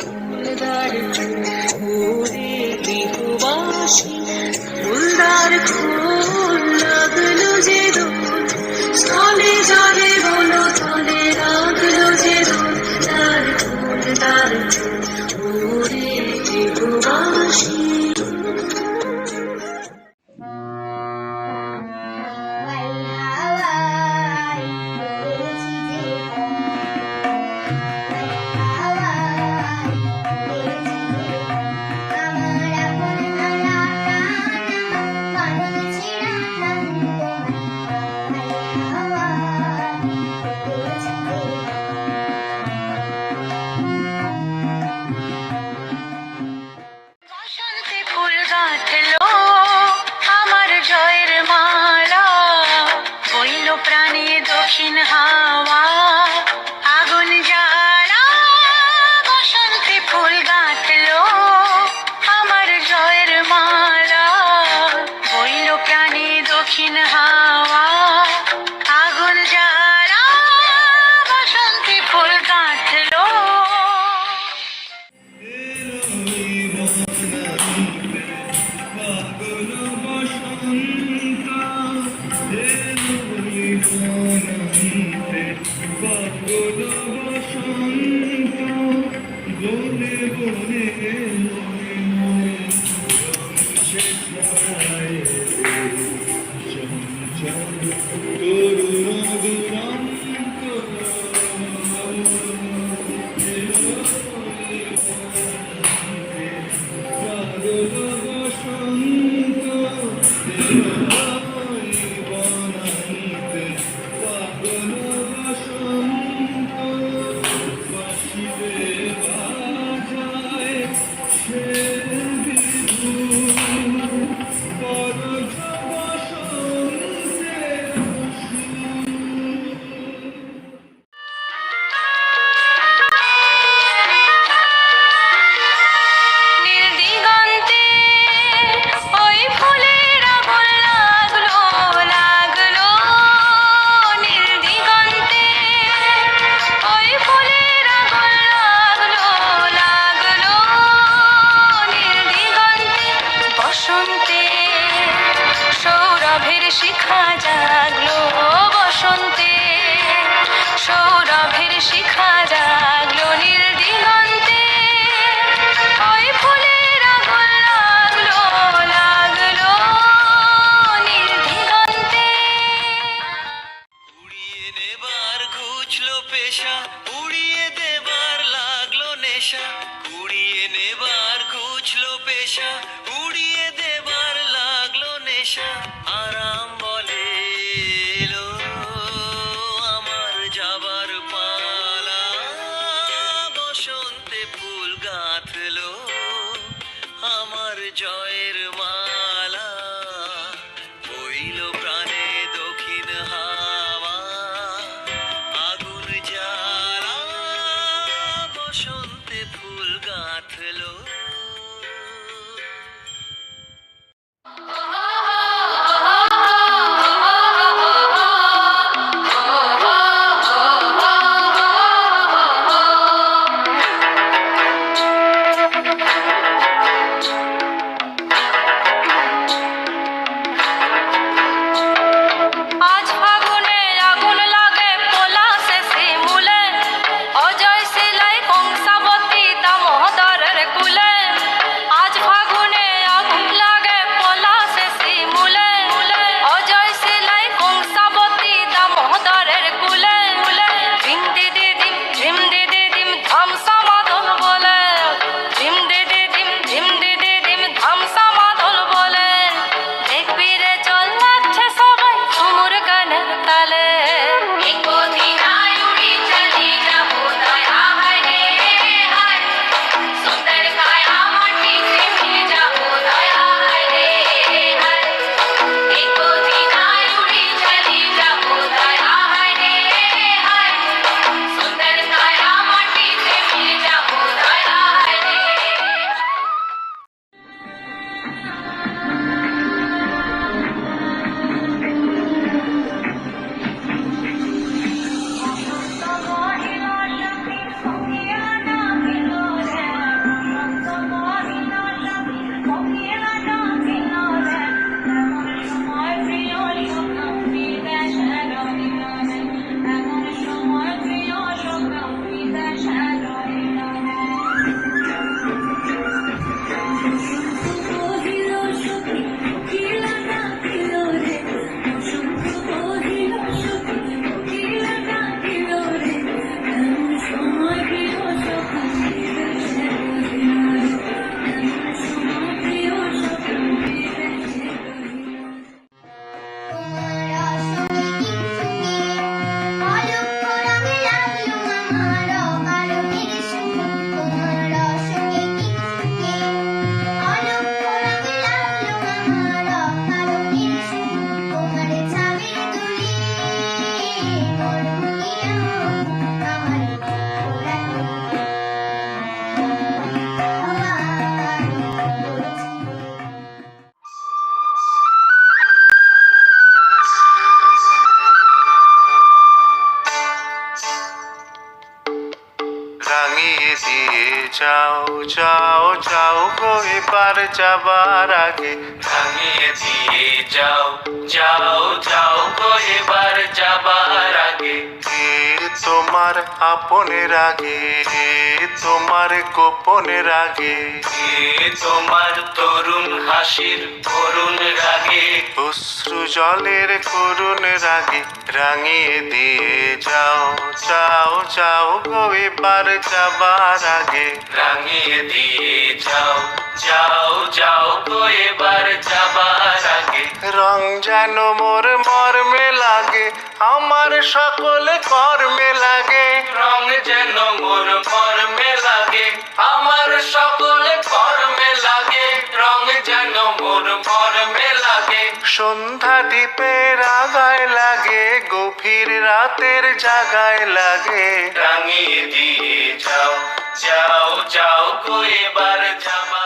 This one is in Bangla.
ফুলদার ফুলে গৃহবাসী ফুলদার ফুল লাগল যে দোল। স্থলে জলে বলো তলে লাগল যে দোল। তার ফুলদার ফুল, ওরে গৃহবাসী নীল শিখা জাগলো লাগল লাগল নীল দিগন্তে। উড়িয়ে ঘুচলো পেশা, উড়িয়ে দেবার লাগল নেশা। উড়িয়ে নেবার ঘুচলো পেশা চাও চাও চাও হয়ে পার যাবার আগে। ভাঙিয়ে দিয়ে যাও যাও যাও হয়ে পার যাবার তোমার আপনের আগে তোমার গোপনের আগে তোমার তরুণ হাসির করুণ রাগে। অশ্রু জলের করুণ রাগে রাঙিয়ে দিয়ে যাও যাও যাও গো এবার যাবার আগে। রাঙিয়ে দিয়ে যাও যাও যাও গো এবার যাবার রং যেন মোর মর্মে লাগে আমার সকল কর্মে লাগে। রং যেন মোর মর্মে লাগে আমার সকল কর্মে লাগে। রং যেন মোর মর্মে লাগে। সন্ধ্যা দ্বীপের আগায় লাগে গভীর রাতের জাগায় লাগে। রাঙিয়ে দিয়ে যাও যাও যাও গো এবার যাবার